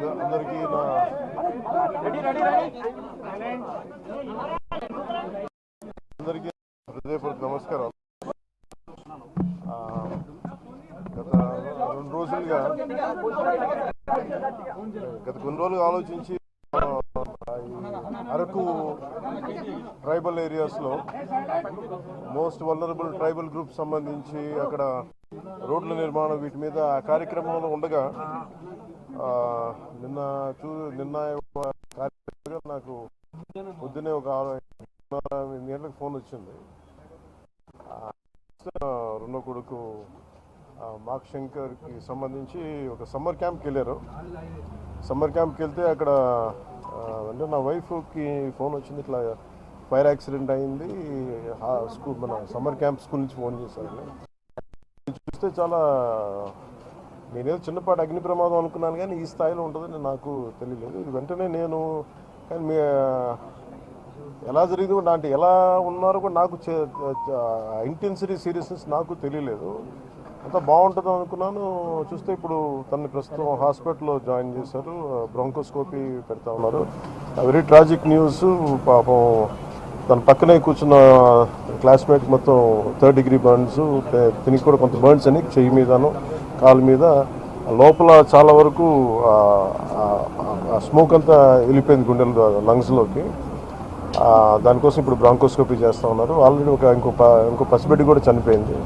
అందరికీ నా అందరికీ హృదయపూర్వక నమస్కారం గత రెండు రోజులుగా గత కొన్ని రోజులుగా ఆలోచించి అరకు ట్రైబల్ ఏరియాస్లో మోస్ట్ వల్నరబుల్ ట్రైబల్ గ్రూప్ సంబంధించి అక్కడ రోడ్ల నిర్మాణం వీటి మీద ఆ కార్యక్రమంలో ఉండగా నిన్న చూ నిన్న ఒక కార్యక్రమంగా నాకు పొద్దునే ఒక ఆరు ఎనిమిది గంటలకు ఫోన్ వచ్చింది. రెండో కొడుకు ఆ, మాక్ శంకర్కి సంబంధించి ఒక సమ్మర్ క్యాంప్కి వెళ్ళారు. సమ్మర్ క్యాంప్కి వెళ్తే అక్కడ అంటే నా వైఫ్కి ఫోన్ వచ్చింది ఇట్లా ఫైర్ యాక్సిడెంట్ అయింది. స్కూల్ మన సమ్మర్ క్యాంప్ స్కూల్ నుంచి ఫోన్ చేశారు. చూస్తే చాలా నేనేదో చిన్నపాటి అగ్ని ప్రమాదం అనుకున్నాను కానీ ఈ స్థాయిలో ఉంటుందని నాకు తెలియలేదు. ఇది వెంటనే నేను కానీ మీ ఎలా జరిగింది కూడా అంటే ఎలా ఉన్నారో కూడా నాకు ఇంటెన్సిటీ సీరియస్నెస్ నాకు తెలియలేదు. అంతా బాగుంటుంది అనుకున్నాను. చూస్తే ఇప్పుడు తనని ప్రస్తుతం హాస్పిటల్లో జాయిన్ చేశారు. బ్రోంకోస్కోపీ పెడతా ఉన్నారు. Very tragic news. పాపం తన పక్కనే కూర్చున్న క్లాస్మేట్ మొత్తం థర్డ్ డిగ్రీ బర్న్స్ తినికి కూడా కొంత బర్న్స్ అని చెయ్యి మీదను కాలు మీద లోపల చాలా వరకు స్మోక్ అంతా వెళ్ళిపోయింది గుండెల లంగ్స్లోకి. దానికోసం ఇప్పుడు బ్రాంకోస్కోపీ చేస్తూ ఉన్నారు. ఆల్రెడీ ఒక ఇంకో ఇంకో పసిబిడ్డ కూడా చనిపోయింది.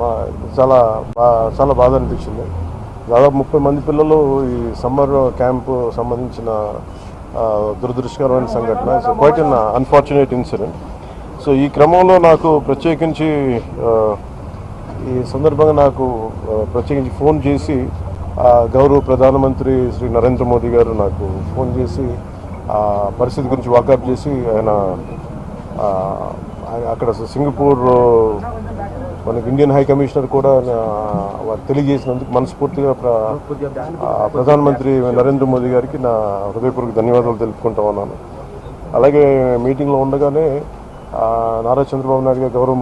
మా చాలా బా చాలా బాధ అనిపించింది. దాదాపు ముప్పై మంది పిల్లలు ఈ సమ్మర్ క్యాంపు సంబంధించిన దురదృష్టకరమైన సంఘటన. It's quite un unfortunate incident so ఈ క్రమంలో నాకు ప్రత్యేకించి ఈ సందర్భంగా నాకు ప్రత్యేకించి ఫోన్ చేసి గౌరవ ప్రధానమంత్రి శ్రీ నరేంద్ర మోదీ గారు నాకు ఫోన్ చేసి ఆ పరిస్థితి గురించి వాకప్ చేసి ఆయన అక్కడ సింగపూర్ మనకి ఇండియన్ హై కమిషనర్ కూడా వారు తెలియజేసినందుకు మనస్ఫూర్తిగా ప్ర- ప్రధానమంత్రి నరేంద్ర మోదీ గారికి నా హృదయపూర్వక ధన్యవాదాలు తెలుపుకుంటా ఉన్నాను. అలాగే మీటింగ్లో ఉండగానే నారా చంద్రబాబు నాయుడు గారు గౌరవ